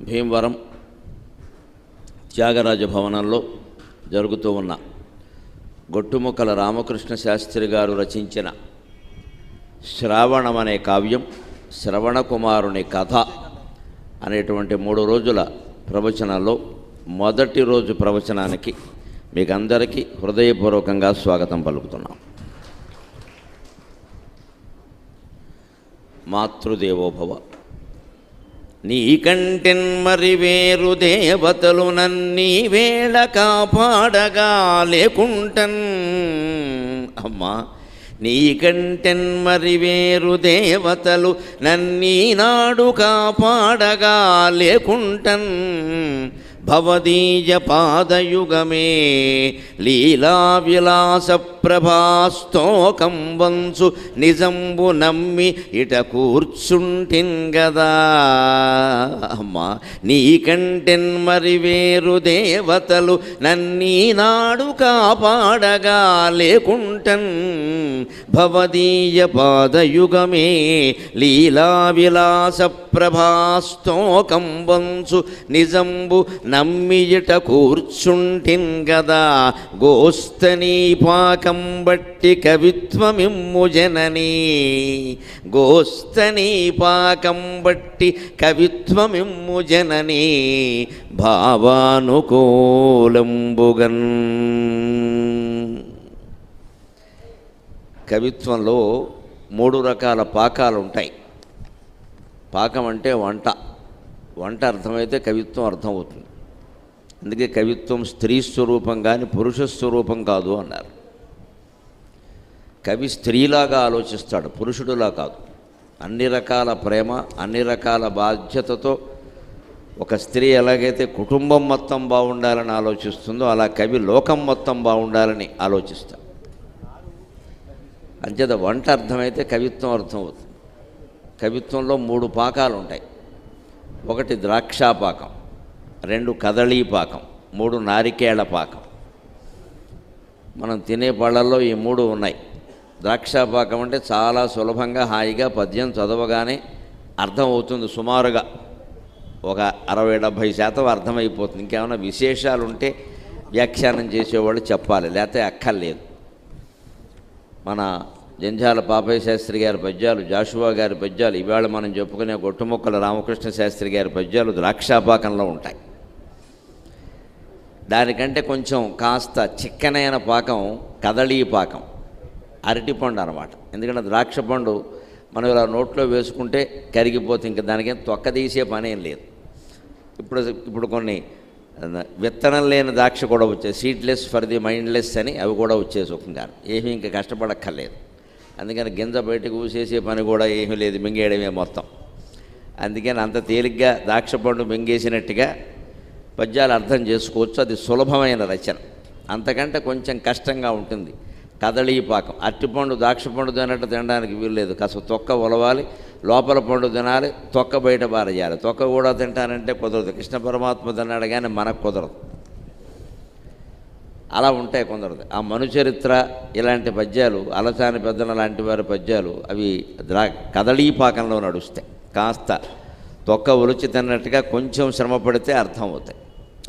భీమవరం త్యాగరాజ భవనంలో జరుగుతూ ఉన్న గొట్టుముక్కల రామకృష్ణ శాస్త్రి గారు రచించిన శ్రావణం అనే కావ్యం శ్రవణ కుమారుని కథ అనేటువంటి మూడు రోజుల ప్రవచనాల్లో మొదటి రోజు ప్రవచనానికి మీకు అందరికీ హృదయపూర్వకంగా స్వాగతం పలుకుతున్నాం. మాతృదేవోభవ. నీకంటెన్ మరి వేరు దేవతలు నన్నీ వేళ కాపాడగా లేకుంటన్. అమ్మా నీకంటెన్ మరి వేరు దేవతలు నన్నీ నాడు కాపాడగా లేకుంటన్. భవదీయ పాదయుగమే లీలా విలాస ప్రభాస్తోకం వంచు నిజంబు నమ్మి ఇట కూర్చుంటిన్ గదా. అమ్మా నీకంటెన్ మరి వేరు దేవతలు నన్నీ నాడు కాపాడగా లేకుంటన్ భవదీయ పాదయుగమే లీలా విలాస ప్రభాస్తోకం వంచు నిజంబు నమ్మియిట కూర్చుంటిన్ గదా. గోస్తనీ పాకం బట్టి కవిత్వమిమ్ము జననీ. గోస్తనీ పాకం బట్టి కవిత్వమిమ్ము జననీ. భావానుకూలంబుగన్. కవిత్వంలో మూడు రకాల పాకాలు ఉంటాయి పాకం అంటే వంట. వంట అర్థమైతే కవిత్వం అర్థమవుతుంది. అందుకే కవిత్వం స్త్రీ స్వరూపం కానీ పురుష స్వరూపం కాదు అన్నారు. కవి స్త్రీలాగా ఆలోచిస్తాడు పురుషుడులా కాదు. అన్ని రకాల ప్రేమ అన్ని రకాల బాధ్యతతో ఒక స్త్రీ ఎలాగైతే కుటుంబం మొత్తం బాగుండాలని ఆలోచిస్తుందో అలా కవి లోకం మొత్తం బాగుండాలని ఆలోచిస్తాడు. అంచేత వంట అర్థమైతే కవిత్వం అర్థమవుతుంది కవిత్వంలో మూడు పాకాలు ఉంటాయి. ఒకటి ద్రాక్షాపాకం రెండు కదళీ పాకం మూడు నారికేళ పాకం. మనం తినే పళ్ళల్లో ఈ మూడు ఉన్నాయి. ద్రాక్షాపాకం అంటే చాలా సులభంగా హాయిగా పద్యం చదవగానే అర్థం అవుతుంది సుమారుగా. ఒక అరవై డెబ్భై శాతం అర్థమైపోతుంది. ఇంకేమైనా విశేషాలు ఉంటే వ్యాఖ్యానం చేసేవాళ్ళు చెప్పాలి లేకపోతే అక్కర్లేదు. మన జంజాల పాపయ్య శాస్త్రి గారి పద్యాలు జాషువా గారి పద్యాలు ఇవాళ మనం చెప్పుకునే గొట్టుముక్కల రామకృష్ణ శాస్త్రి గారి పద్యాలు ద్రాక్షాపాకంలో ఉంటాయి. దానికంటే కొంచెం కాస్త చిక్కనైన పాకం కదళీ పాకం. అరటిపండు అనమాట ఎందుకంటే ద్రాక్ష పండు మనం ఇలా నోట్లో వేసుకుంటే కరిగిపోతే ఇంకా దానికేం తొక్క తీసే పని ఏం లేదు. ఇప్పుడు ఇప్పుడు కొన్ని విత్తనం లేని ద్రాక్ష కూడా వచ్చాయి సీడ్లెస్ ఫర్ ది మైండ్లెస్ అని అవి కూడా వచ్చేసి ఒకంగా ఏమీ ఇంకా కష్టపడక్కర్లేదు. అందుకని గింజ బయటకు ఊసేసే పని కూడా ఏమీ లేదు. మింగేయడమే మొత్తం. అందుకని అంత తేలిగ్గా ద్రాక్ష పండు మింగేసినట్టుగా పద్యాలు అర్థం చేసుకోవచ్చు. అది సులభమైన రచన. అంతకంటే కొంచెం కష్టంగా ఉంటుంది. కదళీ పాకం అరటిపండు ద్రాక్ష పండు తినట్టు తినడానికి వీల్లేదు కాస్త తొక్క ఉలవాలి లోపల పండు తినాలి తొక్క బయట పారేయాలి. తొక్క కూడా తింటానంటే కుదరదు. కృష్ణ పరమాత్మ తిన్నాడు కానీ మనకు కుదరదు. అలా ఉంటాయి కుదరదు. ఆ మనుచరిత్ర ఇలాంటి పద్యాలు అలసాని పెద్దన లాంటి వారి పద్యాలు అవి ద్రా కదళీ పాకంలో నడుస్తాయి. కాస్త తొక్క ఒలిచి తిన్నట్టుగా కొంచెం శ్రమ పడితే అర్థం అవుతాయి.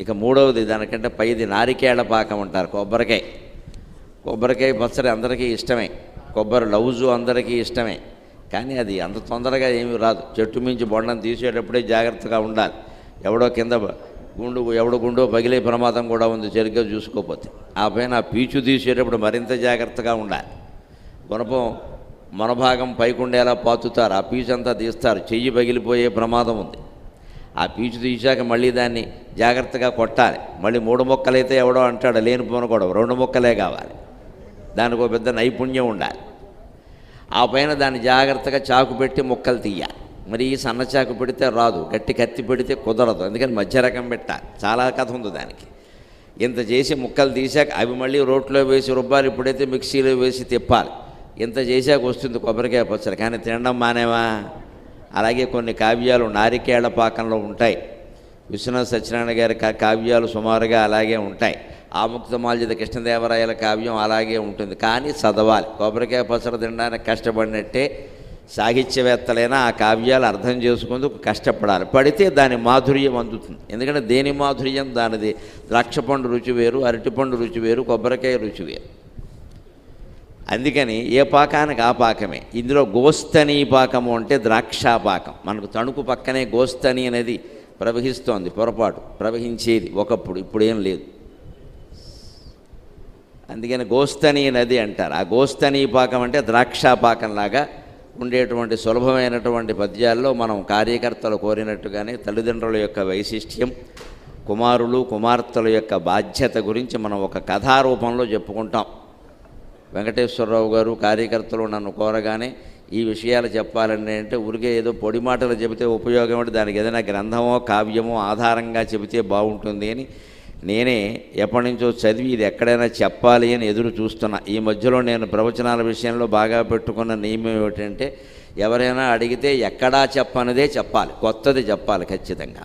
ఇక మూడవది దానికంటే పైది నారికేళ పాకం అంటారు కొబ్బరికాయ. కొబ్బరికాయ పచ్చడి అందరికీ ఇష్టమే. కొబ్బరి లౌజు అందరికీ ఇష్టమే. కానీ అది అంత తొందరగా ఏమీ రాదు. చెట్టు మించి బొండం తీసేటప్పుడే జాగ్రత్తగా ఉండాలి. ఎవడో కింద గుండు ఎవడో గుండో పగిలే ప్రమాదం కూడా ఉంది. సరిగ్గా చూసుకోకపోతే. ఆ పైన ఆ పీచు తీసేటప్పుడు మరింత జాగ్రత్తగా ఉండాలి. గుణపం మన భాగం పైకుండేలా పాతుతారు. ఆ పీచు అంతా తీస్తారు. చెయ్యి పగిలిపోయే ప్రమాదం ఉంది. ఆ పీచు తీశాక మళ్ళీ దాన్ని జాగ్రత్తగా కొట్టాలి. మళ్ళీ మూడు మొక్కలైతే ఎవడో అంటాడు లేనిపోను కూడా రెండు మొక్కలే కావాలి. దానికి ఒక పెద్ద నైపుణ్యం ఉండాలి. ఆ పైన దాన్ని జాగ్రత్తగా చాకు పెట్టి ముక్కలు తీయాలి. మరి ఈ సన్న చాకు పెడితే రాదు గట్టి కత్తి పెడితే కుదరదు. అందుకని మధ్య రకం పెట్టాలి చాలా కథ ఉంది దానికి. ఇంత చేసి ముక్కలు తీసాక అవి మళ్ళీ రోట్లో వేసి రుబ్బాలి ఇప్పుడైతే మిక్సీలో వేసి తిప్పాలి. ఇంత చేశాక వస్తుంది కొబ్బరికాయ పచ్చడి. కానీ తినడం మానేవా? అలాగే కొన్ని కావ్యాలు నారికేళ్ళ పాకంలో ఉంటాయి. విశ్వనాథ్ సత్యనారాయణ గారి కా- కావ్యాలు సుమారుగా అలాగే ఉంటాయి. ఆముక్తమాల్యద కృష్ణదేవరాయల కావ్యం అలాగే ఉంటుంది. కానీ చదవాలి. కొబ్బరికాయ పసర తినడానికి కష్టపడినట్టే సాహిత్యవేత్తలైనా ఆ కావ్యాలు అర్థం చేసుకుందుకు కష్టపడాలి. పడితే దాని మాధుర్యం అందుతుంది. ఎందుకంటే దేని మాధుర్యం? దానిది ద్రాక్షపండు రుచి వేరు అరటిపండు రుచి వేరు కొబ్బరికాయ రుచి వేరు. అందుకని ఏ పాకానికి ఆ పాకమే. ఇందులో గోస్తని పాకము అంటే ద్రాక్షా పాకం మనకు తణుకు పక్కనే గోస్తని అనేది ప్రవహిస్తోంది పొరపాటు. ప్రవహించేది ఒకప్పుడు ఇప్పుడేం లేదు. అందుకని గోస్తనీ నది అంటారు. ఆ గోస్తనీ పాకం అంటే ద్రాక్షాపాకంలాగా ఉండేటువంటి సులభమైనటువంటి పద్యాల్లో మనం కార్యకర్తలు కోరినట్టుగానే తల్లిదండ్రుల యొక్క వైశిష్ట్యం కుమారులు కుమార్తెల యొక్క బాధ్యత గురించి మనం ఒక కథారూపంలో చెప్పుకుంటాం. వెంకటేశ్వరరావు గారు కార్యకర్తలు నన్ను కోరగానే ఈ విషయాలు చెప్పాలని అంటే ఉరిగే ఏదో పొడి మాటలు చెబితే ఉపయోగం అంటే దానికి ఏదైనా గ్రంథమో కావ్యమో ఆధారంగా చెబితే బాగుంటుంది అని నేనే ఎప్పటి నుంచో చదివి ఇది ఎక్కడైనా చెప్పాలి అని ఎదురు చూస్తున్నా. ఈ మధ్యలో నేను ప్రవచనాల విషయంలో బాగా పెట్టుకున్న నియమం ఏమిటంటే ఎవరైనా అడిగితే ఎక్కడా చెప్పనిదే చెప్పాలి. కొత్తది చెప్పాలి ఖచ్చితంగా.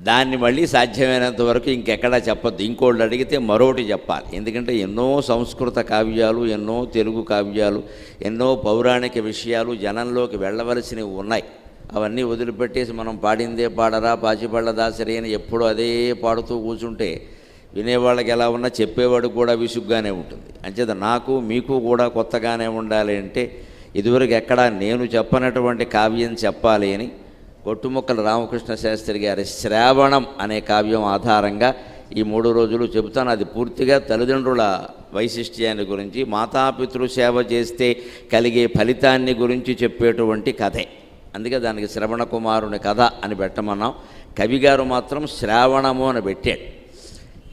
దాన్ని మళ్ళీ సాధ్యమైనంత వరకు ఇంకెక్కడా చెప్పద్దు. ఇంకోళ్ళు అడిగితే మరొకటి చెప్పాలి. ఎందుకంటే ఎన్నో సంస్కృత కావ్యాలు ఎన్నో తెలుగు కావ్యాలు ఎన్నో పౌరాణిక విషయాలు జనంలోకి వెళ్ళవలసినవి ఉన్నాయి. అవన్నీ వదిలిపెట్టేసి మనం పాడిందే పాడరా పాచిపళ్ళ దాసరి అని ఎప్పుడూ అదే పాడుతూ కూర్చుంటే వినేవాళ్ళకి ఎలా ఉన్నా చెప్పేవాడు కూడా విసుగ్గానే ఉంటుంది. అంచేత నాకు మీకు కూడా కొత్తగానే ఉండాలి అంటే ఇదివరకు ఎక్కడా నేను చెప్పనటువంటి కావ్యం చెప్పాలి అని కొట్టుముక్కల రామకృష్ణ శాస్త్రి గారి శ్రావణం అనే కావ్యం ఆధారంగా ఈ మూడు రోజులు చెబుతాను. అది పూర్తిగా తల్లిదండ్రుల వైశిష్ట్యాన్ని గురించి మాతాపితృ సేవ చేస్తే కలిగే ఫలితాన్ని గురించి చెప్పేటువంటి కథే. అందుకే దానికి శ్రవణ కుమారుని కథ అని పెట్టమన్నాం. కవిగారు మాత్రం శ్రావణము అని పెట్టాడు.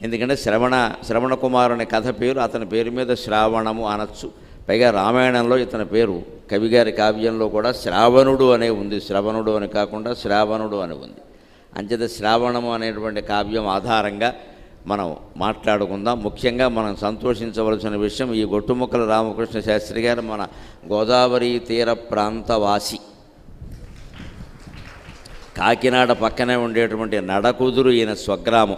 ఎందుకంటే శ్రవణ శ్రవణ కుమారుని కథ పేరు అతని పేరు మీద శ్రావణము అనొచ్చు. పైగా రామాయణంలో ఇతని పేరు కవిగారి కావ్యంలో కూడా శ్రావణుడు అనే ఉంది. శ్రవణుడు అని కాకుండా శ్రావణుడు అని ఉంది. అంచేత శ్రావణము అనేటువంటి కావ్యం ఆధారంగా మనం మాట్లాడుకుందాం. ముఖ్యంగా మనం సంతోషించవలసిన విషయం ఈ గొట్టుముక్కల రామకృష్ణ శాస్త్రి గారు మన గోదావరి తీర ప్రాంతవాసి. కాకినాడ పక్కనే ఉండేటువంటి నడకుదురు ఈయన స్వగ్రామం.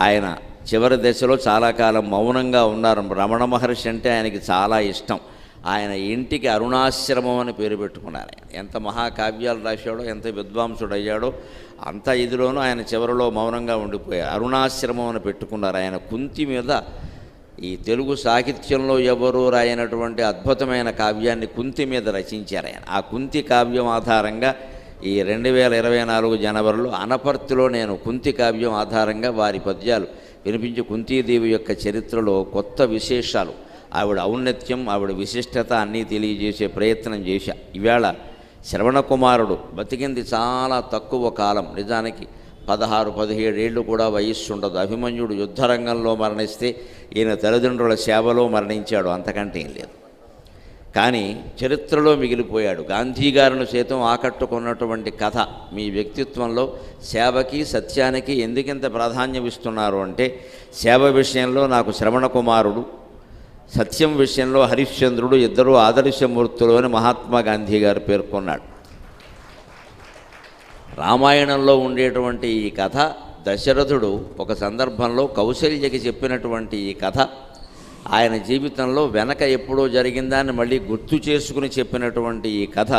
ఆయన చివరి దశలో చాలా కాలం మౌనంగా ఉన్నారు. రమణ మహర్షి అంటే ఆయనకి చాలా ఇష్టం. ఆయన ఇంటికి అరుణాశ్రమం అని పేరు పెట్టుకున్నారు. ఆయన ఎంత మహాకావ్యాలు రాశాడో ఎంత విద్వాంసుడు అయ్యాడో అంత ఇదిలోనూ ఆయన చివరిలో మౌనంగా ఉండిపోయారు. అరుణాశ్రమం అని పెట్టుకున్నారు. ఆయన కుంతి మీద ఈ తెలుగు సాహిత్యంలో ఎవరు రాయనటువంటి అద్భుతమైన కావ్యాన్ని కుంతి మీద రచించారు ఆయన. ఆ కుంతి కావ్యం ఆధారంగా ఈ రెండు వేల ఇరవై నాలుగు జనవరిలో అనపర్తిలో నేను కుంతి కావ్యం ఆధారంగా వారి పద్యాలు వినిపించి కుంతీదేవి యొక్క చరిత్రలో కొత్త విశేషాలు ఆవిడ ఔన్నత్యం ఆవిడ విశిష్టత అన్నీ తెలియజేసే ప్రయత్నం చేశా. ఈవేళ శ్రవణ కుమారుడు బతికింది చాలా తక్కువ కాలం. నిజానికి పదహారు పదిహేడేళ్ళు కూడా వయస్సు ఉండదు అభిమన్యుడు యుద్ధరంగంలో మరణిస్తే ఈయన తల్లిదండ్రుల సేవలో మరణించాడు. అంతకంటే ఏం లేదు. కానీ చరిత్రలో మిగిలిపోయాడు. గాంధీ గారిని సైతం ఆకట్టుకున్నటువంటి కథ మీ వ్యక్తిత్వంలో సేవకి సత్యానికి ఎందుకింత ప్రాధాన్యం ఇస్తున్నారు అంటే సేవ విషయంలో నాకు శ్రవణ కుమారుడు సత్యం విషయంలో హరిశ్చంద్రుడు ఇద్దరు ఆదర్శమూర్తులు అని మహాత్మా గాంధీ గారు పేర్కొన్నాడు. రామాయణంలో ఉండేటువంటి ఈ కథ దశరథుడు ఒక సందర్భంలో కౌశల్యకి చెప్పినటువంటి ఈ కథ ఆయన జీవితంలో వెనక ఎప్పుడో జరిగిందాన్ని మళ్ళీ గుర్తు చేసుకుని చెప్పినటువంటి ఈ కథ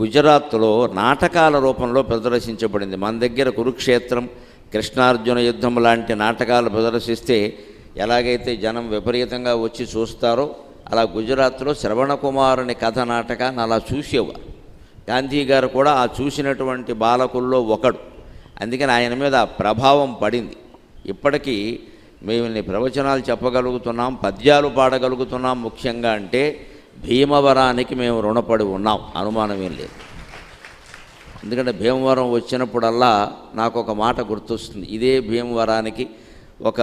గుజరాత్లో నాటకాల రూపంలో ప్రదర్శించబడింది. మన దగ్గర కురుక్షేత్రం కృష్ణార్జున యుద్ధం లాంటి నాటకాలు ప్రదర్శిస్తే ఎలాగైతే జనం విపరీతంగా వచ్చి చూస్తారో అలా గుజరాత్లో శ్రవణకుమారుని కథ నాటకాన్ని అలా చూసేవారు. గాంధీ గారు కూడా ఆ చూసినటువంటి బాలకుల్లో ఒకడు. అందుకని ఆయన మీద ఆ ప్రభావం పడింది. ఇప్పటికీ మేము ప్రవచనాలు చెప్పగలుగుతున్నాం పద్యాలు పాడగలుగుతున్నాం ముఖ్యంగా అంటే భీమవరానికి మేము రుణపడి ఉన్నాం. అనుమానం ఏం లేదు. ఎందుకంటే భీమవరం వచ్చినప్పుడల్లా నాకు ఒక మాట గుర్తొస్తుంది. ఇదే భీమవరానికి ఒక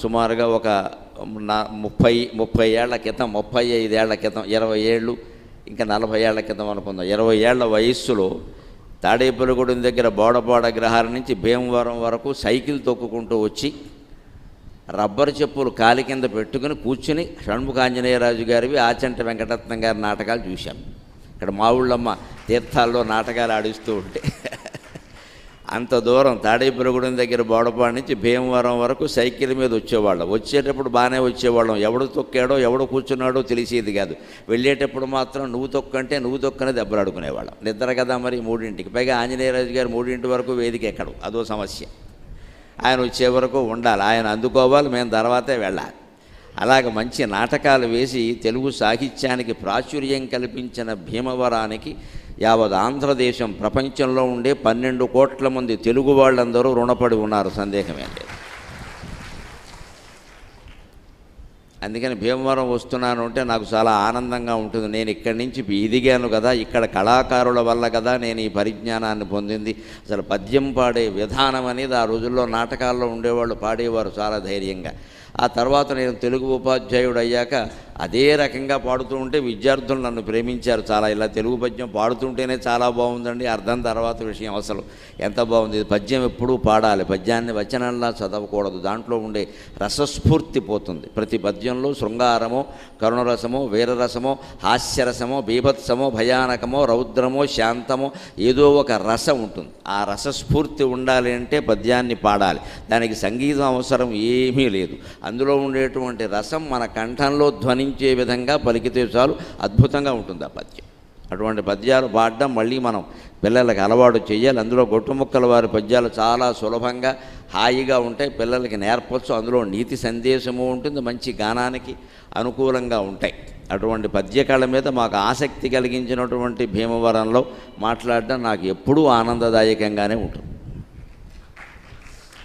సుమారుగా ఒక నా ముప్పై ముప్పై ఏళ్ళ క్రితం ముప్పై ఐదేళ్ళ క్రితం ఇరవై ఏళ్ళు ఇంకా నలభై ఏళ్ళ క్రితం అనుకుందాం. ఇరవై ఏళ్ళ వయస్సులో తాడేపల్లిగూడెం దగ్గర బోడబోడ గ్రహాల నుంచి భీమవరం వరకు సైకిల్ తొక్కుకుంటూ వచ్చి రబ్బరు చెప్పులు కాలి కింద పెట్టుకుని కూర్చుని షణ్ముఖాంజనేయరాజు గారివి ఆచంట వెంకటరత్నం గారి నాటకాలు చూశాం. ఇక్కడ మా ఊళ్ళమ్మ తీర్థాల్లో నాటకాలు ఆడిస్తూ ఉంటే. అంత దూరం తాడేపురగూడెం దగ్గర బోడపాడు నుంచి భీమవరం వరకు సైకిల్ మీద వచ్చేవాళ్ళం. వచ్చేటప్పుడు బాగానే వచ్చేవాళ్ళం. ఎవడు తొక్కాడో ఎవడు కూర్చున్నాడో తెలిసేది కాదు. వెళ్ళేటప్పుడు మాత్రం నువ్వు తొక్కంటే నువ్వు తొక్కని దెబ్బలాడుకునేవాళ్ళం నిద్ర కదా మరి మూడింటికి. పైగా ఆంజనేయరాజు గారు మూడింటి వరకు వేదిక ఎక్కడం. అదో సమస్య. ఆయన వచ్చే వరకు ఉండాలి. ఆయన అందుకోవాలి మేము తర్వాతే వెళ్ళాలి. అలాగ మంచి నాటకాలు వేసి తెలుగు సాహిత్యానికి ప్రాచుర్యం కల్పించిన భీమవరానికి యావత్ ఆంధ్రదేశం ప్రపంచంలో ఉండే పన్నెండు కోట్ల మంది తెలుగు వాళ్ళందరూ రుణపడి ఉన్నారు. సందేహమే లేదు అందుకని భీమవరం వస్తున్నాను అంటే నాకు చాలా ఆనందంగా ఉంటుంది. నేను ఇక్కడి నుంచి ఎదిగాను కదా ఇక్కడ కళాకారుల వల్ల కదా నేను ఈ పరిజ్ఞానాన్ని పొందింది. అసలు పద్యం పాడే విధానం అనేది ఆ రోజుల్లో నాటకాల్లో ఉండేవాళ్ళు పాడేవారు చాలా ధైర్యంగా. ఆ తర్వాత నేను తెలుగు ఉపాధ్యాయుడు అయ్యాక అదే రకంగా పాడుతూ ఉంటే విద్యార్థులు నన్ను ప్రేమించారు చాలా. ఇలా తెలుగు పద్యం పాడుతుంటేనే చాలా బాగుందండి. అర్థం తర్వాత విషయం అసలు ఎంత బాగుంది. ఇది పద్యం ఎప్పుడూ పాడాలి. పద్యాన్ని వచనంలా చదవకూడదు. దాంట్లో ఉండే రసస్ఫూర్తి పోతుంది. ప్రతి పద్యంలో శృంగారమో కరుణరసమో వీరరసమో హాస్యరసమో బీభత్సమో భయానకమో రౌద్రమో శాంతమో ఏదో ఒక రసం ఉంటుంది. ఆ రసస్ఫూర్తి ఉండాలి అంటే పద్యాన్ని పాడాలి. దానికి సంగీతం అవసరం ఏమీ లేదు. అందులో ఉండేటువంటి రసం మన కంఠంలో ధ్వని ధ్వనించే విధంగా పలికితే చాలు. అద్భుతంగా ఉంటుంది ఆ పద్యం. అటువంటి పద్యాలు పాడడం మళ్ళీ మనం పిల్లలకి అలవాటు చేయాలి. అందులో గొట్టుముక్కల వారి పద్యాలు చాలా సులభంగా హాయిగా ఉంటాయి. పిల్లలకి నేర్పచ్చు. అందులో నీతి సందేశము ఉంటుంది. మంచి గానానికి అనుకూలంగా ఉంటాయి. అటువంటి పద్యకళ మీద మాకు ఆసక్తి కలిగించినటువంటి భీమవరంలో మాట్లాడడం నాకు ఎప్పుడూ ఆనందదాయకంగానే ఉంటుంది.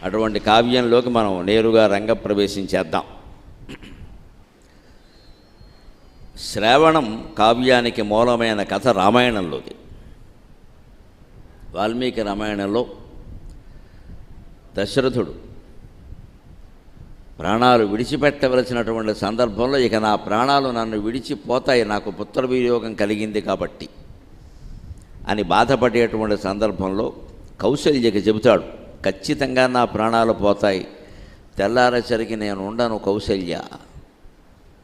అటువంటి కావ్యంలోకి మనం నేరుగా రంగప్రవేశం చేద్దాం. శ్రావణం కావ్యానికి మూలమైన కథ రామాయణంలోది. వాల్మీకి రామాయణంలో దశరథుడు ప్రాణాలు విడిచిపెట్టవలసినటువంటి సందర్భంలో ఇక నా ప్రాణాలు నన్ను విడిచిపోతాయి నాకు పుత్ర వినియోగం కలిగింది కాబట్టి అని బాధపడేటువంటి సందర్భంలో కౌశల్యకి చెబుతాడు ఖచ్చితంగా నా ప్రాణాలు పోతాయి. తెల్లారేసరికి నేను ఉండను కౌశల్య.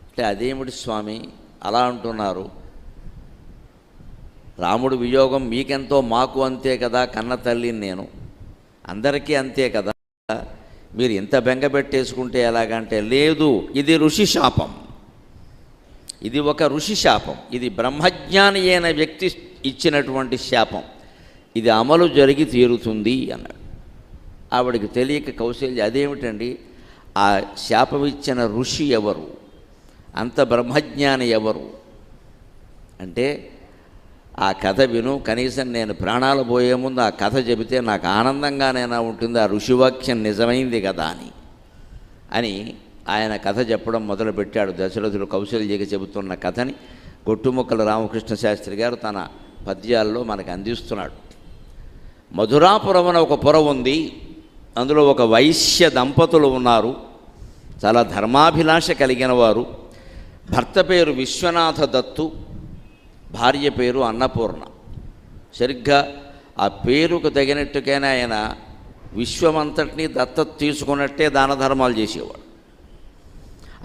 అంటే అదేమిటి స్వామి? అలా అంటున్నారు. రాముడు వియోగం మీకెంతో మాకు అంతే కదా కన్న తల్లిని నేను. అందరికీ అంతే కదా. మీరు ఇంత బెంగ పెట్టేసుకుంటే ఎలాగంటే లేదు ఇది ఋషి శాపం. ఇది ఒక ఋషి శాపం. ఇది బ్రహ్మజ్ఞాని అయిన వ్యక్తి ఇచ్చినటువంటి శాపం. ఇది అమలు జరిగి తీరుతుంది అన్నాడు. ఆవిడకి తెలియక కౌశల్య అదేమిటండి? ఆ శాపం ఇచ్చిన ఋషి ఎవరు? అంత బ్రహ్మజ్ఞాని ఎవరు? అంటే ఆ కథ విను కనీసం నేను ప్రాణాలు పోయే ముందు ఆ కథ చెబితే నాకు ఆనందంగానైనా ఉంటుంది ఆ ఋషివాక్యం నిజమైంది కదా అని. అని ఆయన కథ చెప్పడం మొదలుపెట్టాడు దశరథుడు కౌశల్యకి చెబుతున్న కథని. గొట్టుముక్కల రామకృష్ణ శాస్త్రి గారు తన పద్యాల్లో మనకు అందిస్తున్నాడు. మధురాపురం అనే ఒక పుర ఉంది. అందులో ఒక వైశ్య దంపతులు ఉన్నారు. చాలా ధర్మాభిలాష కలిగిన వారు. భర్త పేరు విశ్వనాథ దత్తు భార్య పేరు అన్నపూర్ణ. సరిగ్గా ఆ పేరుకు తగినట్టుగానే ఆయన విశ్వమంతటినీ దత్తత తీసుకున్నట్టే దాన ధర్మాలు చేసేవాడు.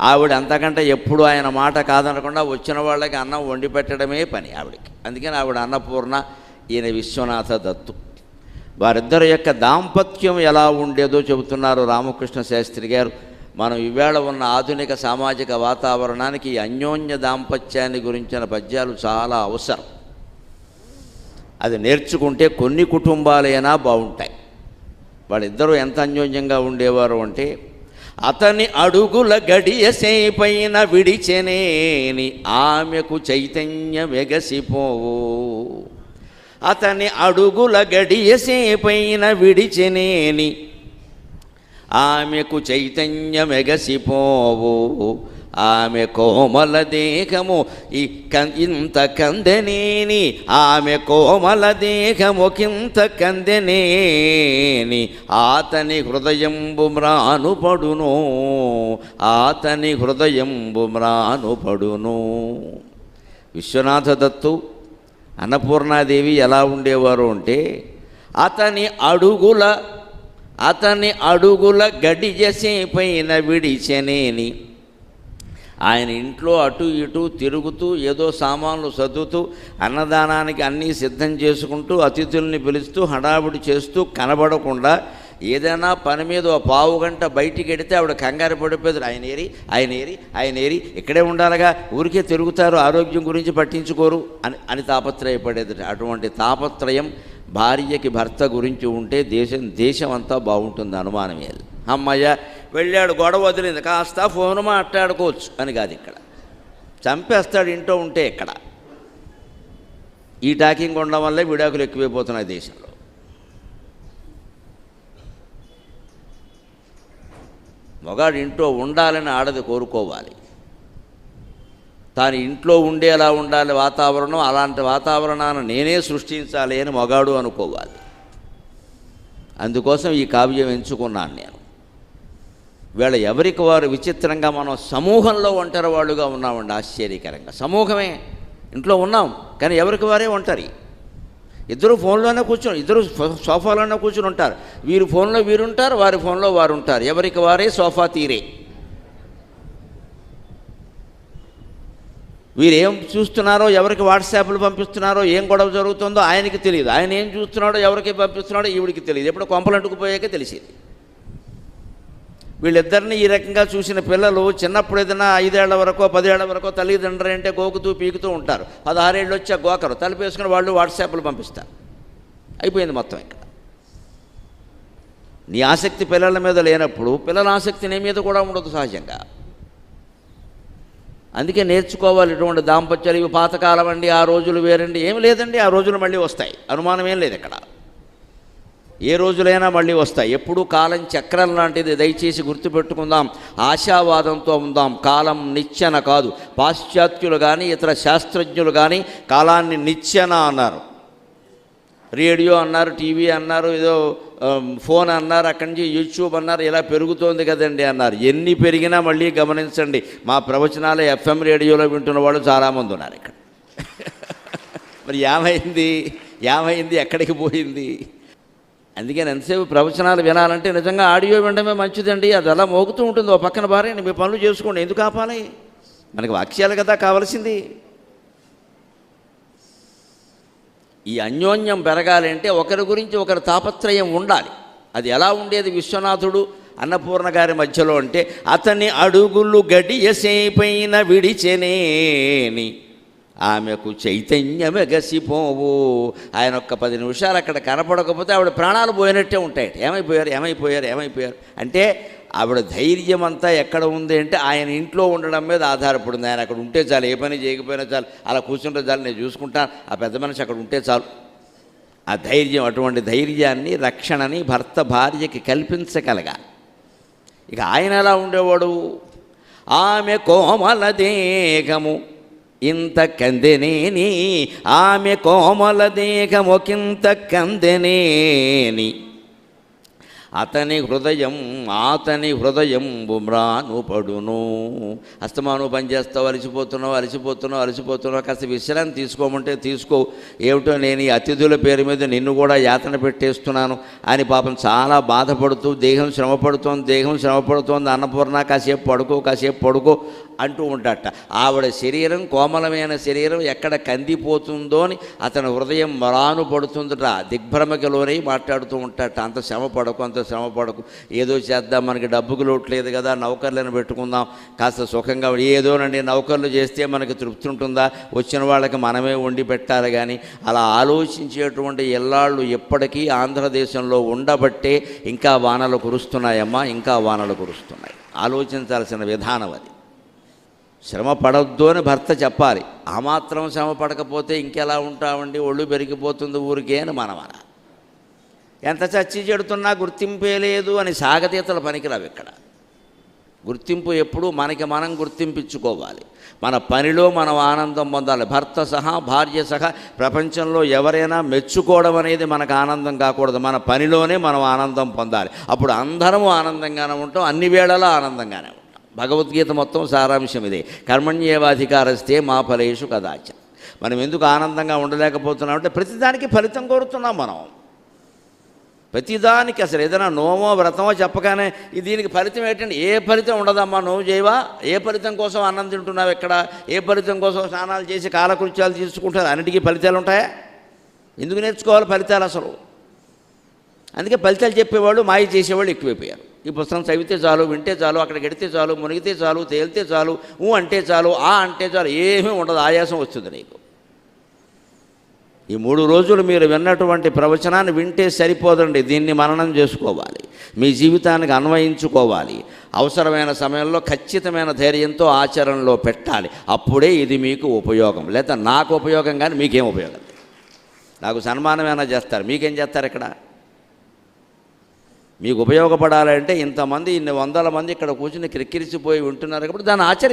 ఆవిడ అంతకంటే ఎప్పుడు ఆయన మాట కాదనకుండా వచ్చిన వాళ్ళకి అన్నం వండి పెట్టడమే పని ఆవిడకి. అందుకని ఆవిడ అన్నపూర్ణ ఈయన విశ్వనాథ దత్తు. వారిద్దరి యొక్క దాంపత్యం ఎలా ఉండేదో చెబుతున్నారు రామకృష్ణ శాస్త్రి గారు. మనం ఈవేళ ఉన్న ఆధునిక సామాజిక వాతావరణానికి అన్యోన్య దాంపత్యాన్ని గురించిన పద్యాలు చాలా అవసరం. అది నేర్చుకుంటే కొన్ని కుటుంబాలైనా బాగుంటాయి. వాళ్ళిద్దరూ ఎంత అన్యోన్యంగా ఉండేవారు అంటే అతని అడుగుల గడియసేపైన విడిచెనేని ఆమెకు చైతన్య వెగసిపోవు అతని అడుగుల గడియసేపైన విడిచెనేని ఆమెకు చైతన్యమెగసిపోవు. ఆమె కోమల దేహము ఈ ఇంత కందనేని ఆమె కోమల దేహము కింత కందనేని ఆతని హృదయంబు మ్రానుపడును ఆతని హృదయంబు మ్రానుపడును విశ్వనాథ దత్తు అన్నపూర్ణాదేవి ఎలా ఉండేవారు అంటే అతని అడుగుల అతని అడుగుల గడిజసేపైన విడిచనేని. ఆయన ఇంట్లో అటు ఇటు తిరుగుతూ ఏదో సామాన్లు సర్దుతూ అన్నదానానికి అన్నీ సిద్ధం చేసుకుంటూ అతిథుల్ని పిలుస్తూ హడావుడి చేస్తూ కనబడకుండా ఏదైనా పని మీద ఓ పావు గంట బయటికి వెడితే ఆవిడ కంగారు పడిపోతుంది ఆయన ఏరి ఆయన ఏరి ఆయన ఏరి ఇక్కడే ఉండాలిగా ఊరికే తిరుగుతారు ఆరోగ్యం గురించి పట్టించుకోరు అని అని తాపత్రయపడేది. అటువంటి తాపత్రయం భార్యకి భర్త గురించి ఉంటే దేశం దేశం అంతా బాగుంటుంది అనుమానం లేదు అమ్మయ్య వెళ్ళాడు గొడవ వదిలింది కాస్త ఫోన్ మాట్లాడుకోవచ్చు అని కాదు ఇక్కడ. చంపేస్తాడు ఇంట్లో ఉంటే ఇక్కడ. ఈ టాకింగ్ ఉండడం వల్లే విడాకులు ఎక్కువైపోతున్నాయి దేశంలో. మగాడు ఇంట్లో ఉండాలని ఆడది కోరుకోవాలి. తాను ఇంట్లో ఉండేలా ఉండాలి వాతావరణం అలాంటి వాతావరణాన్ని నేనే సృష్టించాలి అని మగాడు అనుకోవాలి. అందుకోసం ఈ కావ్యం ఎంచుకున్నాను నేను. వీళ్ళ ఎవరికి వారు విచిత్రంగా మనం సమూహంలో ఒంటరి వాళ్ళుగా ఉన్నామండి ఆశ్చర్యకరంగా. సమూహమే ఇంట్లో ఉన్నాం కానీ ఎవరికి వారే ఒంటరి. ఇద్దరు ఫోన్లోనే కూర్చొని ఇద్దరు సోఫాలోనే కూర్చుని ఉంటారు. వీరు ఫోన్లో వీరుంటారు వారి ఫోన్లో వారు ఉంటారు ఎవరికి వారే సోఫా తీరే. వీరు ఏం చూస్తున్నారో ఎవరికి వాట్సాప్లు పంపిస్తున్నారో ఏం గొడవ జరుగుతుందో ఆయనకి తెలియదు. ఆయన ఏం చూస్తున్నాడో ఎవరికి పంపిస్తున్నాడో ఈవిడికి తెలియదు. ఎప్పుడు కొంపలంటుకుపోయాక తెలిసేది. వీళ్ళిద్దరిని ఈ రకంగా చూసిన పిల్లలు చిన్నప్పుడు ఏదైనా ఐదేళ్ళ వరకో పదేళ్ళ వరకో తల్లిదండ్రులు అంటే గోకుతూ పీకుతూ ఉంటారు. పదహారేళ్ళు వచ్చే గోకరు. తలుపేసుకుని వాళ్ళు వాట్సాప్లు పంపిస్తారు. అయిపోయింది మొత్తం ఇక్కడ. నీ ఆసక్తి పిల్లల మీద లేనప్పుడు పిల్లల ఆసక్తి నీ మీద కూడా ఉండదు సహజంగా. అందుకే నేర్చుకోవాలి ఇటువంటి దాంపత్యాలు. ఇవి పాతకాలం అండి ఆ రోజులు వేరండి. ఏమి లేదండి ఆ రోజులు మళ్ళీ వస్తాయి. అనుమానం ఏం లేదు ఇక్కడ. ఏ రోజులైనా మళ్ళీ వస్తాయి. ఎప్పుడూ కాలం చక్రం లాంటిది. దయచేసి గుర్తుపెట్టుకుందాం. ఆశావాదంతో ఉందాం. కాలం నిచ్చెన కాదు. పాశ్చాత్యులు కానీ ఇతర శాస్త్రజ్ఞులు కానీ కాలాన్ని నిచ్చెన అన్నారు. రేడియో అన్నారు టీవీ అన్నారు ఏదో ఫోన్ అన్నారు అక్కడి నుంచి యూట్యూబ్ అన్నారు ఇలా పెరుగుతోంది కదండి అన్నారు. ఎన్ని పెరిగినా మళ్ళీ గమనించండి మా ప్రవచనాలు ఎఫ్ఎం రేడియోలో వింటున్న వాళ్ళు చాలామంది ఉన్నారు ఇక్కడ. మరి ఏమైంది? ఏమైంది? ఎక్కడికి పోయింది? అందుకని ఎంతసేపు ప్రవచనాలు వినాలంటే నిజంగా ఆడియో వినడమే మంచిదండి. అది అలా మోగుతూ ఉంటుంది. ఓ పక్కన భార్యని మీ పనులు చేసుకోండి. ఎందుకు ఆపాలి? మనకి వాక్యాలు కదా కావాల్సింది. ఈ అన్యోన్యం పెరగాలంటే ఒకరి గురించి ఒకరి తాపత్రయం ఉండాలి. అది ఎలా ఉండేది విశ్వనాథుడు అన్నపూర్ణ గారి మధ్యలో అంటే అతని అడుగులు గడియసేపైన విడిచెనేని. ఆమెకు చైతన్యమెగసిపోవు. ఆయన ఒక్క పది నిమిషాలు అక్కడ కనపడకపోతే ఆవిడ ప్రాణాలు పోయినట్టే ఉంటాయి ఏమైపోయారు? ఏమైపోయారు? ఏమైపోయారు? అంటే ఆవిడ ధైర్యం అంతా ఎక్కడ ఉంది అంటే ఆయన ఇంట్లో ఉండడం మీద ఆధారపడింది. ఆయన అక్కడ ఉంటే చాలు ఏ పని చేయకపోయినా చాలు అలా కూర్చుంటే చాలు నేను చూసుకుంటాను ఆ పెద్ద మనిషి అక్కడ ఉంటే చాలు. ఆ ధైర్యం అటువంటి ధైర్యాన్ని రక్షణని భర్త భార్యకి కల్పించగలగాలి ఇక ఆయన ఎలా ఉండేవాడు? ఆమె కోమల దేహము ఇంత కందెనేని ఆమె కోమల దేహమొకింత కందెనేని అతని హృదయం అతని హృదయం బుమ్రాను పడును. అస్తమాను పని చేస్తావు అలసిపోతున్నావు అలసిపోతున్నావు అలసిపోతున్నావు కాస్త విశ్రాంతి తీసుకోమంటే తీసుకో. ఏమిటో నేను ఈ అతిథుల పేరు మీద నిన్ను కూడా యాతన పెట్టేస్తున్నాను అని పాపం చాలా బాధపడుతూ దేహం శ్రమపడుతోంది దేహం శ్రమపడుతోంది అన్నపూర్ణ కాసేపు పడుకో కాసేపు పడుకో అంటూ ఉంటాట ఆవిడ శరీరం కోమలమైన శరీరం ఎక్కడ కందిపోతుందో అని అతని హృదయం మరాను పడుతుందట. దిగ్భ్రమకి లోనై మాట్లాడుతూ ఉంటాట అంత శ్రమ పడకు అంత శ్రమ పడకు. ఏదో చేద్దాం మనకి డబ్బుకు లోటు లేదు కదా నౌకర్లను పెట్టుకుందాం. కాస్త సుఖంగా ఏదోనండి నౌకర్లు చేస్తే మనకి తృప్తి ఉంటుందా? వచ్చిన వాళ్ళకి మనమే వండి పెట్టాలి కానీ అలా ఆలోచించేటువంటి ఎల్లాళ్ళు ఎప్పటికీ ఆంధ్రదేశంలో ఉండబట్టే ఇంకా వానలు కురుస్తున్నాయమ్మా ఇంకా వానలు కురుస్తున్నాయి. ఆలోచించాల్సిన విధానం అది. శ్రమ పడద్దు అని భర్త చెప్పాలి. ఆ మాత్రం శ్రమ పడకపోతే ఇంకెలా ఉంటామండి? ఒళ్ళు పెరిగిపోతుంది ఊరికే అని మనమన ఎంత చచ్చి చెడుతున్నా గుర్తింపే లేదు అని సాగతీతలు పనికిరావు ఇక్కడ. గుర్తింపు ఎప్పుడూ మనకి మనం గుర్తింపించుకోవాలి. మన పనిలో మనం ఆనందం పొందాలి. భర్త సహా భార్య సహా ప్రపంచంలో ఎవరైనా మెచ్చుకోవడం అనేది మనకు ఆనందం కాకూడదు. మన పనిలోనే మనం ఆనందం పొందాలి. అప్పుడు అందరము ఆనందంగానే ఉంటాం. అన్ని వేళలా ఆనందంగానే ఉంటాం భగవద్గీత మొత్తం సారాంశం ఇదే. కర్మణ్యేవాధికారస్తే మా ఫలేషు కదాచ. మనం ఎందుకు ఆనందంగా ఉండలేకపోతున్నాం అంటే ప్రతిదానికి ఫలితం కోరుతున్నాం మనం. ప్రతిదానికి అసలు ఏదైనా నోమో వ్రతమో చెప్పగానే దీనికి ఫలితం ఏంటంటే ఏ ఫలితం ఉండదమ్మా నువ్వు చేయవా? ఏ ఫలితం కోసం అన్నం తింటున్నావు ఎక్కడ? ఏ ఫలితం కోసం స్నానాలు చేసి కాలకృత్యాలు తీసుకుంటారు అన్నిటికీ ఫలితాలు ఉంటాయా? ఎందుకు నేర్చుకోవాలి ఫలితాలు అసలు? అందుకే ఫలితాలు చెప్పేవాళ్ళు మాయ చేసేవాళ్ళు ఎక్కువైపోయారు. ఈ పుస్తకం చదివితే చాలు వింటే చాలు అక్కడికి ఎడితే చాలు మునిగితే చాలు తేలితే చాలు ఊ అంటే చాలు ఆ అంటే చాలు ఏమీ ఉండదు ఆయాసం వస్తుంది నీకు. ఈ మూడు రోజులు మీరు విన్నటువంటి ప్రవచనాన్ని వింటే సరిపోదండి. దీన్ని మననం చేసుకోవాలి. మీ జీవితానికి అన్వయించుకోవాలి. అవసరమైన సమయంలో ఖచ్చితమైన ధైర్యంతో ఆచరణలో పెట్టాలి. అప్పుడే ఇది మీకు ఉపయోగం. లేదా నాకు ఉపయోగం కానీ మీకేం ఉపయోగం నాకు సన్మానమైనా చేస్తారు. మీకేం చేస్తారు ఇక్కడ? మీకు ఉపయోగపడాలంటే ఇంతమంది ఇన్ని వందల మంది ఇక్కడ కూర్చుని క్రిక్కిరిసిపోయి ఉంటున్నారు కాబట్టి దాన్ని ఆచరించాలి